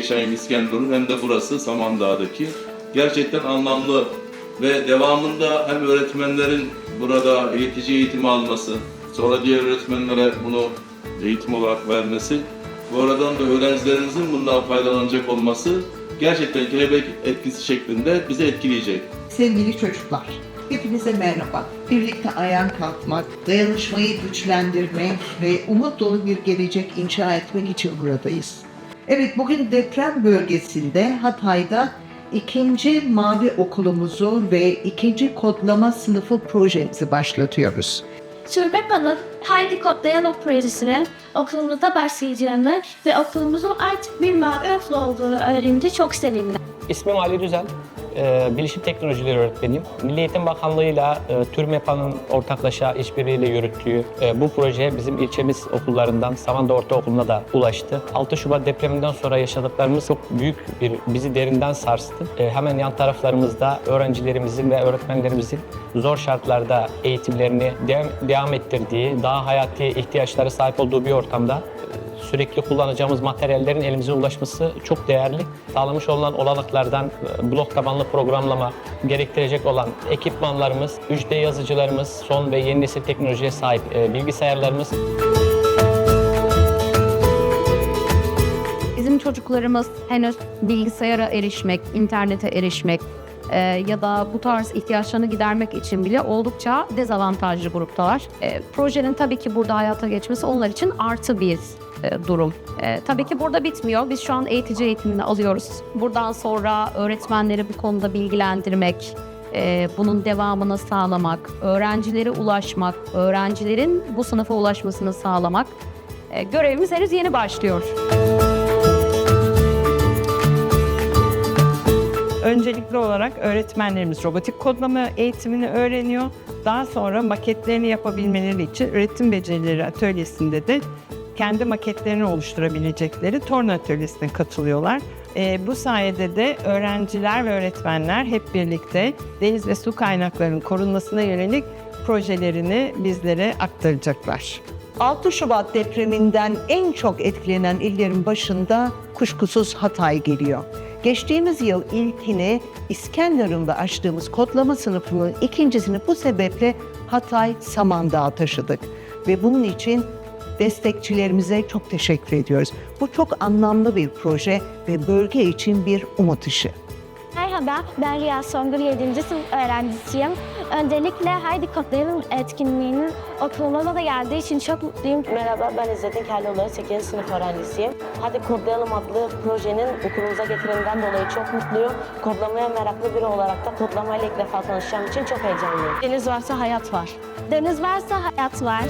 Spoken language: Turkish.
geçen İskenderun hem de burası Samandağ'daki gerçekten anlamlı ve devamında hem öğretmenlerin burada eğitici eğitimi alması, sonra diğer öğretmenlere bunu eğitim olarak vermesi, bu aradan da öğrencilerimizin bundan faydalanacak olması gerçekten kelebek etkisi şeklinde bizi etkileyecek. Sevgili çocuklar, hepinize merhaba. Birlikte ayağa kalkmak, dayanışmayı güçlendirmek ve umut dolu bir gelecek inşa etmek için buradayız. Evet, bugün deprem bölgesinde Hatay'da ikinci mavi okulumuzu ve ikinci kodlama sınıfı projemizi başlatıyoruz. Şurbepa'nın Haydi Kodlayalım projesine okulumuzda başlayacağını ve okulumuzun artık bir mavi okul olduğunu öğrenince çok sevindim. İsmim Ali Düzel. Ee, Bilişim Teknolojileri öğretmeniyim. Milli Eğitim Bakanlığı'yla e, TÜRMEPA'nın ortaklaşa işbirliğiyle yürüttüğü e, bu proje bizim ilçemiz okullarından Samandağ Ortaokulu'na da ulaştı. 6 Şubat depreminden sonra yaşadıklarımız çok büyük bir bizi derinden sarstı. E, hemen yan taraflarımızda öğrencilerimizin ve öğretmenlerimizin zor şartlarda eğitimlerini devam, devam ettirdiği, daha hayati ihtiyaçları sahip olduğu bir ortamda sürekli kullanacağımız materyallerin elimize ulaşması çok değerli. Sağlamış olan olanaklardan e, blok tabanlı programlama gerektirecek olan ekipmanlarımız, 3D yazıcılarımız, son ve yeni nesil teknolojiye sahip e, bilgisayarlarımız Bizim çocuklarımız henüz bilgisayara erişmek, internete erişmek e, ya da bu tarz ihtiyaçlarını gidermek için bile oldukça dezavantajlı gruptalar. E, projenin tabii ki burada hayata geçmesi onlar için artı bir e, durum. E, tabii ki burada bitmiyor. Biz şu an eğitici eğitimini alıyoruz. Buradan sonra öğretmenleri bu konuda bilgilendirmek, e, bunun devamını sağlamak, öğrencilere ulaşmak, öğrencilerin bu sınıfa ulaşmasını sağlamak. E, görevimiz henüz yeni başlıyor. Öncelikli olarak öğretmenlerimiz robotik kodlama eğitimini öğreniyor. Daha sonra maketlerini yapabilmeleri için üretim becerileri atölyesinde de kendi maketlerini oluşturabilecekleri torna atölyesine katılıyorlar. Ee, bu sayede de öğrenciler ve öğretmenler hep birlikte deniz ve su kaynaklarının korunmasına yönelik projelerini bizlere aktaracaklar. 6 Şubat depreminden en çok etkilenen illerin başında kuşkusuz Hatay geliyor. Geçtiğimiz yıl ilkini İskenderun'da açtığımız kodlama sınıfının ikincisini bu sebeple Hatay Samandağ'a taşıdık. Ve bunun için destekçilerimize çok teşekkür ediyoruz. Bu çok anlamlı bir proje ve bölge için bir umut ışığı. Merhaba, ben Rüya Songül 7. sınıf öğrencisiyim. Öncelikle Haydi Kodlayalım etkinliğinin okuluma da geldiği için çok mutluyum. Merhaba ben İzzettin Kelloğlu 8. sınıf öğrencisiyim. Hadi Kodlayalım adlı projenin okulumuza getiriminden dolayı çok mutluyum. Kodlamaya meraklı biri olarak da kodlamayla ilk defa tanışacağım için çok heyecanlıyım. Deniz varsa hayat var. Deniz varsa hayat var.